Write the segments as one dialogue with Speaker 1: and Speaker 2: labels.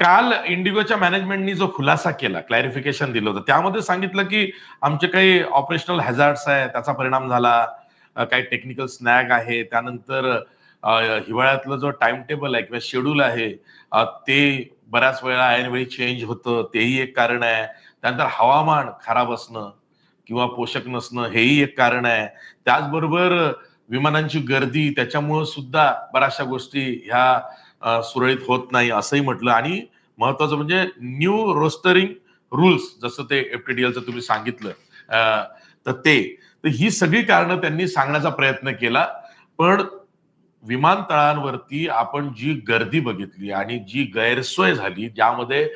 Speaker 1: काल इंडिगोच्या मॅनेजमेंटनी जो खुलासा केला क्लॅरिफिकेशन दिलं होतं त्यामध्ये सांगितलं की आमचे काही ऑपरेशनल हॅझार्ड्स आहे त्याचा परिणाम झाला काही टेक्निकल स्नॅग आहे त्यानंतर हिवाळ्यातलं जो टाइम टेबल आहे किंवा शेड्यूल आहे ते बऱ्याच वेळा ऐनवेळी चेंज होतं तेही एक कारण आहे. त्यानंतर हवामान खराब असणं किंवा पोषक नसणं हेही एक कारण आहे. त्याचबरोबर विमानांची गर्दी त्याच्यामुळं सुद्धा बऱ्याचशा गोष्टी ह्या सुरळीत होत नाही असंही म्हटलं. आणि महत्वाचं म्हणजे न्यू रोस्टरिंग रूल्स जसं ते एफटीडीएलचं तुम्ही सांगितलं तर ते. तर ही सगळी कारणं त्यांनी सांगण्याचा प्रयत्न केला. पण विमानतळांवरती आपण जी गर्दी बघितली आणि जी गैरसोय झाली ज्यामध्ये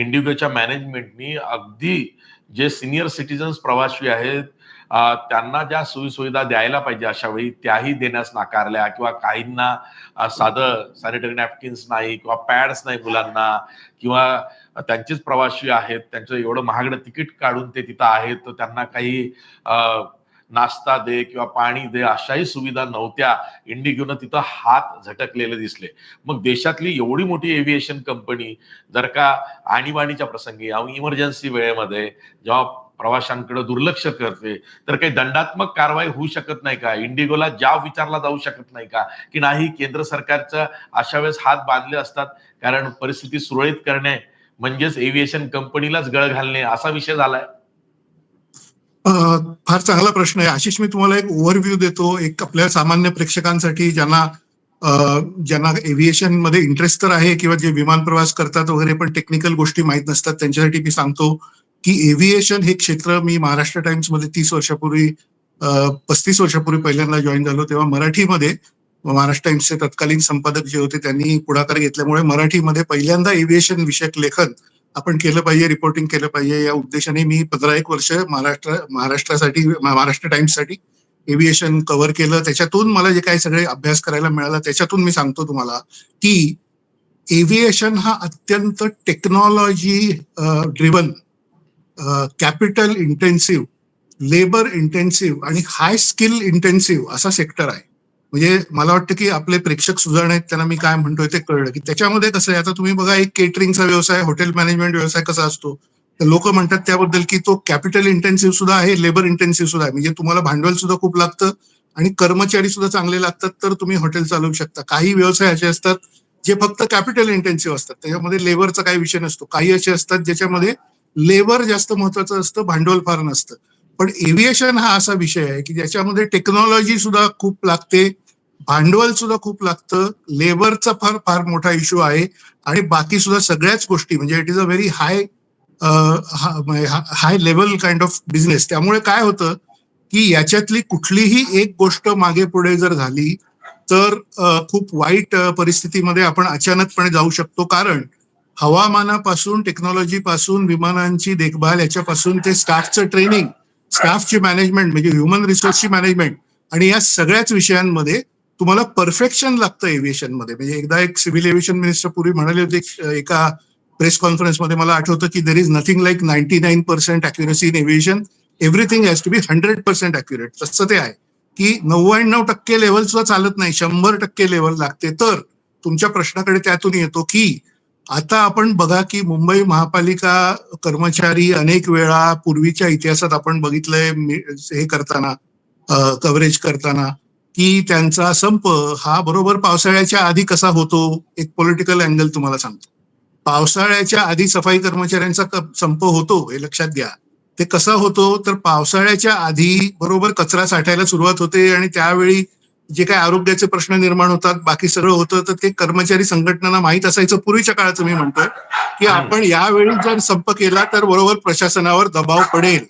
Speaker 1: इंडिगोच्या मॅनेजमेंटनी अगदी जे सिनियर सिटीजन्स प्रवासी आहेत त्यांना ज्या सोयीसुविधा द्यायला पाहिजे अशा वेळी त्याही देण्यास नाकारल्या किंवा काहींना साधं सॅनिटरी नॅपकिन्स नाही किंवा पॅड्स नाही मुलांना किंवा त्यांचेच प्रवासी आहेत त्यांचं एवढं महागडं तिकीट काढून ते तिथं आहेत तर त्यांना काही नाश्ता दे किंवा पाणी दे अशाही सुविधा नव्हत्या. इंडिगोनं तिथं हात झटकलेले दिसले. मग देशातली एवढी मोठी एव्हिएशन कंपनी जर का आणीबाणीच्या प्रसंगी इमर्जन्सी वेळेमध्ये जेव्हा प्रवाशांकडे दुर्लक्ष करते तर काही दंडात्मक कारवाई होऊ शकत नाही का? इंडिगोला जाब विचारला जाऊ शकत नाही का? की नाही केंद्र सरकारचा अशा वेळेस हात बांधले असतात कारण परिस्थिती सुरळीत करणे म्हणजेच एव्हिएशन कंपनीलाच गळ घालणे असा विषय झालाय.
Speaker 2: फार चांगला प्रश्न आहे. आशिष मी तुम्हाला एक ओव्हरव्ह्यू देतो. एक आपल्या सामान्य प्रेक्षकांसाठी ज्यांना ज्यांना एव्हिएशनमध्ये इंटरेस्ट तर आहे किंवा जे विमान प्रवास करतात वगैरे पण टेक्निकल गोष्टी माहीत नसतात त्यांच्यासाठी मी सांगतो. की एव्हिएशन हे क्षेत्र मी महाराष्ट्र टाइम्समध्ये तीस वर्षापूर्वी पस्तीस वर्षापूर्वी पहिल्यांदा जॉईन झालो तेव्हा मराठीमध्ये महाराष्ट्र टाइम्सचे तत्कालीन संपादक जे होते त्यांनी पुढाकार घेतल्यामुळे मराठीमध्ये पहिल्यांदा एव्हिएशन विषयक लेखन आपण केलं पाहिजे रिपोर्टिंग केलं पाहिजे या उद्देशाने मी पंधरा एक वर्ष महाराष्ट्र महाराष्ट्रासाठी महाराष्ट्र टाइम्ससाठी एव्हिएशन कव्हर केलं. त्याच्यातून मला जे काही सगळे अभ्यास करायला मिळाला त्याच्यातून मी सांगतो तुम्हाला की एव्हिएशन हा अत्यंत technology driven capital intensive labour intensive आणि हाय स्किल इंटेन्सिव्ह असा सेक्टर आहे. म्हणजे मला वाटतं की आपले प्रेक्षक सुधारणे आहेत त्यांना मी काय म्हणतोय ते कळलं. की त्याच्यामध्ये कसं आहे आता तुम्ही बघा एक केटरिंगचा व्यवसाय हॉटेल मॅनेजमेंट व्यवसाय कसा असतो तर लोक म्हणतात त्याबद्दल की तो कॅपिटल इंटेन्सिव्ह सुद्धा आहे लेबर इंटेन्सिव्ह सुद्धा आहे. म्हणजे तुम्हाला भांडवल सुद्धा खूप लागतं आणि कर्मचारी सुद्धा चांगले लागतात तर तुम्ही हॉटेल चालवू शकता. काही व्यवसाय असे असतात जे फक्त कॅपिटल इंटेन्सिव्ह असतात. त्याच्यामध्ये लेबरचा काही विषय नसतो. काही असे असतात ज्याच्यामध्ये लेबर जास्त महत्वाचं असतं भांडवल फार नसतं. पण एव्हिएशन हा असा विषय आहे की ज्याच्यामध्ये टेक्नॉलॉजी सुद्धा खूप लागते भांडवल सुद्धा खूप लागतं लेबरचा फार फार मोठा इश्यू आहे आणि बाकी सुद्धा सगळ्याच गोष्टी म्हणजे it is a very high high level kind of business त्यामुळे काय होतं की याच्यातली कुठलीही एक गोष्ट मागे पुढे जर झाली तर खूप वाईट परिस्थितीमध्ये आपण अचानकपणे जाऊ शकतो. कारण हवामानापासून टेक्नॉलॉजी पासून विमानांची देखभाल याच्यापासून ते स्टाफचं ट्रेनिंग स्टाफची मॅनेजमेंट म्हणजे ह्युमन रिसोर्सची मॅनेजमेंट आणि या सगळ्याच विषयांमध्ये तुम्हाला परफेक्शन लागतं एव्हिएशनमध्ये. म्हणजे एकदा एक सिव्हिल एव्हिएशन मिनिस्टर पूर्वी म्हणाले होते एका प्रेस कॉन्फरन्समध्ये मला आठवतं की there is nothing like ninety nine percent accuracy in aviation everything has to be hundred percent accurate तसं ते आहे. की नव्याण्णव टक्के लेवल सुद्धा चालत नाही. शंभर टक्के लेवल लागते. तर तुमच्या प्रश्नाकडे त्यातून येतो की आता आपण बघा की मुंबई महापालिका कर्मचारी अनेक वेळा पूर्वीच्या इतिहासात आपण बघितलंय हे करताना कव्हरेज करताना की त्यांचा संप हा बरोबर पावसाळ्याच्या आधी कसा होतो एक पॉलिटिकल अँगल तुम्हाला सांगतो. पावसाळ्याच्या आधी सफाई कर्मचाऱ्यांचा संप होतो हे लक्षात घ्या. ते कसा होतो तर पावसाळ्याच्या आधी बरोबर कचरा साठायला सुरुवात होते आणि त्यावेळी जे काही आरोग्याचे प्रश्न निर्माण होतात बाकी सगळं होतं तर ते कर्मचारी संघटनांना माहीत असायचं. पूर्वीच्या काळाचं मी म्हणतोय की आपण यावेळी जर संप केला तर बरोबर प्रशासनावर दबाव पडेल.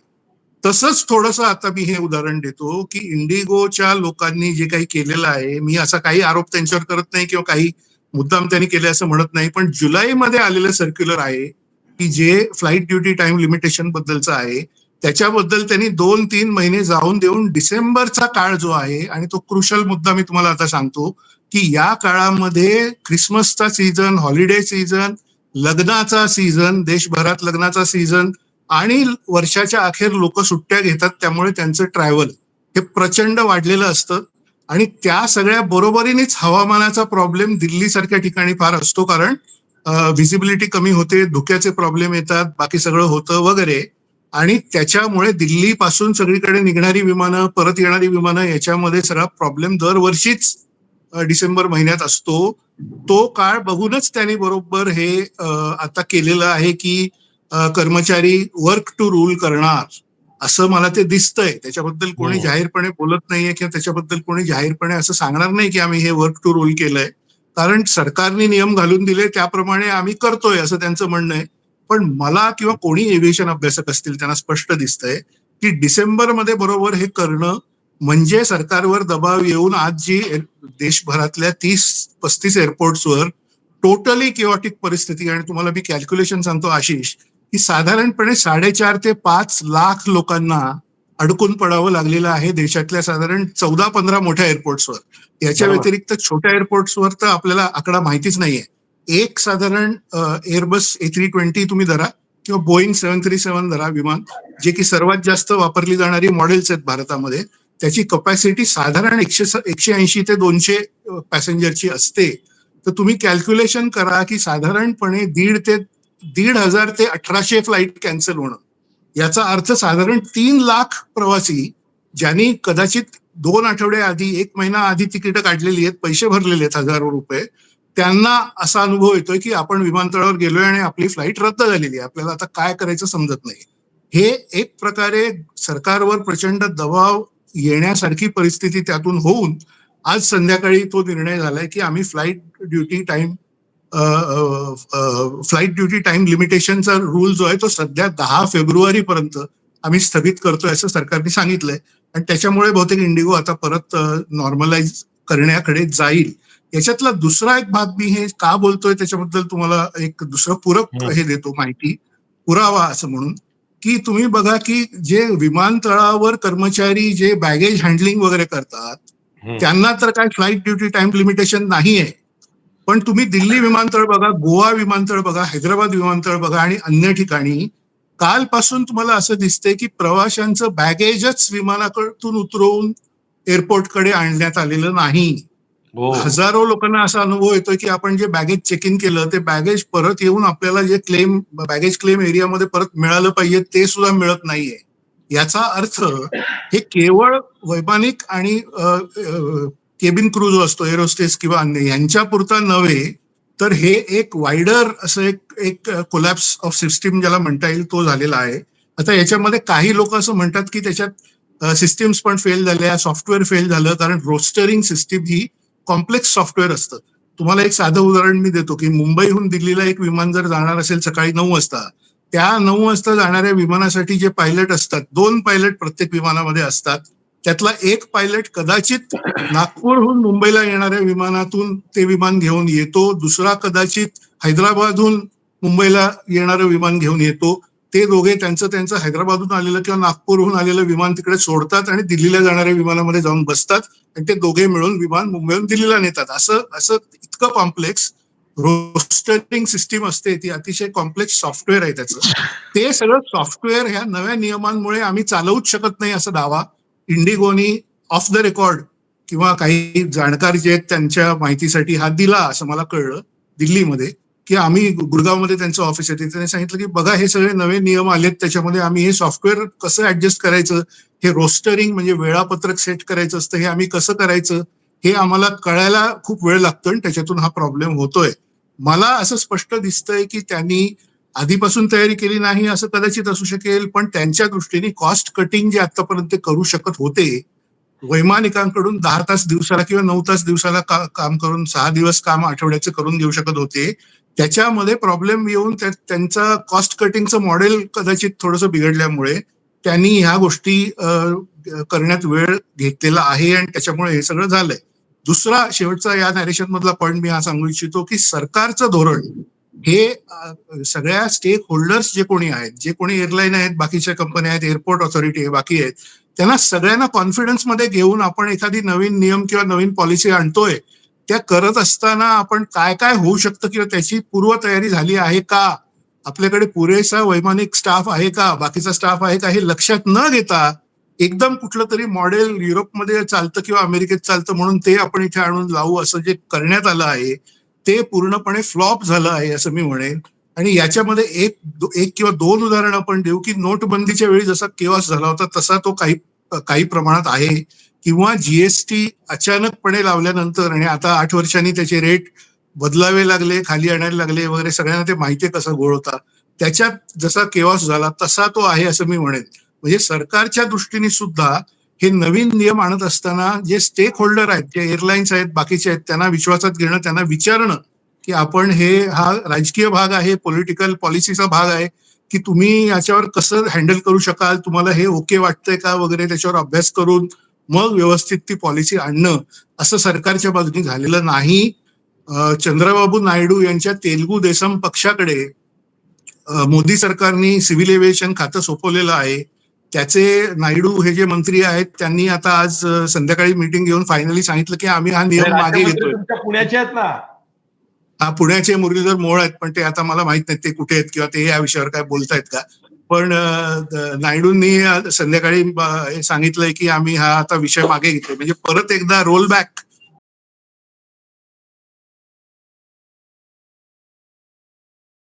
Speaker 2: तसंच थोडंसं आता मी हे उदाहरण देतो की इंडिगोच्या लोकांनी जे काही केलेलं आहे मी असा काही आरोप त्यांच्यावर करत नाही किंवा काही मुद्दाम त्यांनी केले असं म्हणत नाही पण जुलैमध्ये आलेलं सर्क्युलर आहे की जे फ्लाईट ड्युटी टाइम लिमिटेशन बद्दलचं आहे. त्याच्याबद्दल त्यांनी दोन तीन महिने जाऊन देऊन डिसेंबरचा काळ जो आहे आणि तो क्रुशल मुद्दा मी तुम्हाला आता सांगतो की या काळामध्ये ख्रिसमसचा सीझन हॉलिडे सीझन लग्नाचा सीझन देशभरात लग्नाचा सीझन आणि वर्षाच्या अखेर लोक सुट्ट्या घेतात त्यामुळे त्यांचं ट्रॅव्हल हे प्रचंड वाढलेलं असतं. आणि त्या सगळ्या बरोबरीनेच हवामानाचा प्रॉब्लेम दिल्लीसारख्या ठिकाणी फार असतो कारण व्हिजिबिलिटी कमी होते धुक्याचे प्रॉब्लेम येतात बाकी सगळं होतं वगैरे. आणि त्याच्यामुळे दिल्लीपासून सगळीकडे निघणारी विमानं परत येणारी विमानं याच्यामध्ये सगळा प्रॉब्लेम दरवर्षीच डिसेंबर महिन्यात असतो. तो काळ बघूनच त्यांनी बरोबर हे आता केलेलं आहे की कर्मचारी वर्क टू रूल करणार असं मला ते दिसतंय. त्याच्याबद्दल कोणी
Speaker 1: हो.
Speaker 2: जाहीरपणे बोलत नाहीये किंवा त्याच्याबद्दल कोणी जाहीरपणे असं सांगणार नाही की आम्ही हे वर्क टू रूल केलंय. कारण सरकारने नियम घालून दिले त्याप्रमाणे आम्ही करतोय असं त्यांचं म्हणणं आहे. पण मला किंवा कोणी एव्हिएशन अभ्यासक असतील त्यांना स्पष्ट दिसतंय की डिसेंबरमध्ये बरोबर हे करणं म्हणजे सरकारवर दबाव येऊन आज जी देशभरातल्या तीस पस्तीस एअरपोर्ट्सवर टोटली किओटिक परिस्थिती आणि तुम्हाला मी कॅल्क्युलेशन सांगतो आशिष की साधारणपणे साडेचार ते पाच लाख लोकांना अडकून पडावं लागलेलं आहे देशातल्या साधारण चौदा पंधरा मोठ्या एअरपोर्ट्सवर याच्या. व्यतिरिक्त छोट्या एअरपोर्ट्सवर तर आपल्याला आकडा माहितीच नाहीये एक साधारण एअरबस ए थ्री ट्वेंटी तुम्ही धरा किंवा बोईंग सेव्हन थ्री सेव्हन धरा विमान जे की सर्वात जास्त वापरली जाणारी मॉडेल्स आहेत भारतामध्ये. त्याची कपॅसिटी साधारण एकशे एकशे ऐंशी ते दोनशे पॅसेंजरची असते. तर तुम्ही कॅल्क्युलेशन करा की साधारणपणे दीड ते दीड हजार ते अठराशे फ्लाईट कॅन्सल होणं. याचा अर्थ साधारण तीन लाख प्रवासी ज्यांनी कदाचित दोन आठवडे आधी एक महिना आधी तिकीट काढलेली आहेत पैसे भरलेले आहेत हजारो रुपये त्यांना असा अनुभव येतोय की आपण विमानतळावर गेलोय आणि आपली फ्लाईट रद्द झालेली आहे. आपल्याला आता काय करायचं समजत नाही. हे एक प्रकारे सरकारवर प्रचंड दबाव येण्यासारखी परिस्थिती त्यातून होऊन आज संध्याकाळी तो निर्णय झालाय की आम्ही flight duty time flight duty time लिमिटेशनचा rule जो आहे तो सध्या दहा फेब्रुवारी पर्यंत आम्ही स्थगित करतोय असं सरकारने सांगितलंय. आणि त्याच्यामुळे बहुतेक इंडिगो आता परत नॉर्मलाइज करण्याकडे जाईल. याच्यातला दुसरा एक भाग मी हे का बोलतोय त्याच्याबद्दल तुम्हाला एक दुसरं पूरक
Speaker 1: हं.
Speaker 2: देतो माहिती पुरावा असं म्हणून की तुम्ही बघा की जे विमानतळावर कर्मचारी जे बॅगेज हँडलिंग वगैरे करतात. त्यांना तर काय फ्लाईट ड्युटी टाइम लिमिटेशन नाही आहे पण तुम्ही दिल्ली विमानतळ बघा गोवा विमानतळ बघा हैदराबाद विमानतळ बघा आणि अन्य ठिकाणी कालपासून तुम्हाला असं दिसतंय की प्रवाशांचं बॅगेजच विमानाकडून उतरवून एअरपोर्टकडे आणण्यात आलेलं नाही
Speaker 1: हो.
Speaker 2: हजारो लोकांना असा अनुभव येतोय की आपण जे बॅगेज चेक इन केलं ते बॅगेज परत येऊन आपल्याला जे क्लेम बॅगेज क्लेम एरियामध्ये परत मिळालं पाहिजे ते सुद्धा मिळत नाहीये. याचा अर्थ हे केवळ वैमानिक आणि केबिन क्रू जो असतो एरोस्टेस किंवा अन्य यांच्या पुरता नव्हे तर हे एक वायडर असं एक एक कोलॅप्स ऑफ सिस्टीम ज्याला म्हणता येईल तो झालेला आहे. आता याच्यामध्ये काही लोक असं म्हणतात की त्याच्यात सिस्टीम्स पण फेल झाल्या सॉफ्टवेअर फेल झालं कारण रोस्टरिंग सिस्टीम ही कॉम्प्लेक्स सॉफ्टवेअर असतं. तुम्हाला एक साधं उदाहरण मी देतो की मुंबईहून दिल्लीला एक विमान जर जाणार असेल सकाळी नऊ वाजता त्या नऊ वाजता जाणाऱ्या विमानासाठी जे पायलट असतात दोन पायलट प्रत्येक विमानामध्ये असतात. त्यातला एक पायलट कदाचित नागपूरहून मुंबईला येणाऱ्या विमानातून ते विमान घेऊन येतो. दुसरा कदाचित हैदराबादहून मुंबईला येणारं विमान घेऊन येतो. ते दोघे त्यांचं त्यांचं हैदराबादहून आलेलं किंवा नागपूरहून आलेलं विमान तिकडे सोडतात आणि दिल्लीला जाणाऱ्या विमानामध्ये जाऊन बसतात. आणि ते दोघे मिळून विमान मुंबईहून दिल्लीला नेतात. असं असं इतकं कॉम्प्लेक्स रोस्टरिंग सिस्टीम असते. ती अतिशय कॉम्प्लेक्स सॉफ्टवेअर आहे त्याचं. ते सगळं सॉफ्टवेअर ह्या नव्या नियमांमुळे आम्ही चालवूच शकत नाही असा दावा इंडिगोनी ऑफ द रेकॉर्ड किंवा काही जाणकार जे आहेत त्यांच्या माहितीसाठी हा दिला असं मला कळलं दिल्लीमध्ये. की आम्ही गुरगावमध्ये त्यांचं ऑफिस आहे. त्यांनी सांगितलं की बघा हे सगळे नवे नियम आलेत. त्याच्यामध्ये आम्ही हे सॉफ्टवेअर कसं ऍडजस्ट करायचं? हे रोस्टरिंग म्हणजे वेळापत्रक सेट करायचं असतं. हे आम्ही कसं करायचं? हे आम्हाला कळायला खूप वेळ लागतो आणि त्याच्यातून हा प्रॉब्लेम होतोय. मला असं स्पष्ट दिसतंय की त्यांनी आधीपासून तयारी केली नाही असं कदाचित असू शकेल पण त्यांच्या दृष्टीने कॉस्ट कटिंग जे आतापर्यंत ते करू शकत होते वैमानिकांकडून दहा तास दिवसाला किंवा नऊ तास दिवसाला का- काम करून सहा दिवस काम आठवड्याचे करून घेऊ शकत होते. त्याच्यामध्ये प्रॉब्लेम येऊन त्यांचं कॉस्ट कटिंगचं मॉडेल कदाचित थोडंसं बिघडल्यामुळे त्यांनी ह्या गोष्टी करण्यात वेळ घेतलेला आहे आणि त्याच्यामुळे हे सगळं झालंय. दुसरा शेवटचा या नॅरेशन मधला पॉईंट मी हा सांगू इच्छितो की सरकारचं धोरण हे सगळ्या स्टेक होल्डर्स जे कोणी आहेत जे कोणी एअरलाईन आहेत बाकीच्या कंपन्या आहेत एअरपोर्ट ऑथॉरिटी आहे बाकी आहेत त्यांना सगळ्यांना कॉन्फिडन्समध्ये घेऊन आपण एखादी नवीन नियम किंवा नवीन पॉलिसी आणतोय त्या करत असताना आपण काय काय होऊ शकतं किंवा त्याची पूर्वतयारी झाली आहे का? आपल्याकडे पुरेसा वैमानिक स्टाफ आहे का? बाकीचा स्टाफ आहे का? हे लक्षात न घेता एकदम कुठलं तरी मॉडेल युरोपमध्ये चालतं किंवा अमेरिकेत चालतं म्हणून ते आपण इथे आणून लावू असं जे करण्यात आलं आहे ते पूर्णपणे फ्लॉप झालं आहे असं मी म्हणेन. आणि याच्यामध्ये एक एक किंवा दोन उदाहरणं आपण देऊ की नोटबंदीच्या वेळी जसा केवास झाला होता तसा तो काही काही प्रमाणात आहे. किंवा जीएसटी अचानकपणे लावल्यानंतर आणि आता आठ वर्षांनी त्याचे रेट बदलावे लागले खाली आणायला लागले वगैरे सगळ्यांना ते माहिती कसं कसा गोळ होता. त्याच्यात जसा केवास झाला तसा तो आहे असं मी म्हणेन. म्हणजे सरकारच्या दृष्टीने सुद्धा हे नवीन नियम आणत असताना जे स्टेक होल्डर आहेत जे एअरलाईन्स आहेत बाकीचे आहेत त्यांना विश्वासात घेणं त्यांना विचारणं की आपण हे हा राजकीय भाग आहे पॉलिटिकल पॉलिसीचा भाग आहे की तुम्ही याच्यावर कसं हँडल करू शकाल तुम्हाला हे ओके वाटतंय का वगैरे त्याच्यावर अभ्यास करून मग व्यवस्थित ती पॉलिसी आणणं असं सरकारच्या बाजूने झालेलं नाही. चंद्रबाबू नायडू यांच्या तेलगू देसम पक्षाकडे मोदी सरकारने सिव्हिल एव्हिएशन खातं सोपवलेलं आहे. त्याचे नायडू हे जे मंत्री आहेत त्यांनी आता आज संध्याकाळी मीटिंग घेऊन फायनली सांगितलं की आम्ही हा नियम मागे घेतोय.
Speaker 1: पुण्याचे आहेत ना?
Speaker 2: हा पुण्याचे मुरलीधर मोळ आहेत पण ते आता मला माहीत नाही ते कुठे आहेत किंवा ते या विषयावर काय बोलतायत का. पण नायडूंनी संध्याकाळी सांगितलंय की आम्ही हा आता विषय मागे घेतोय. म्हणजे परत एकदा रोल बॅक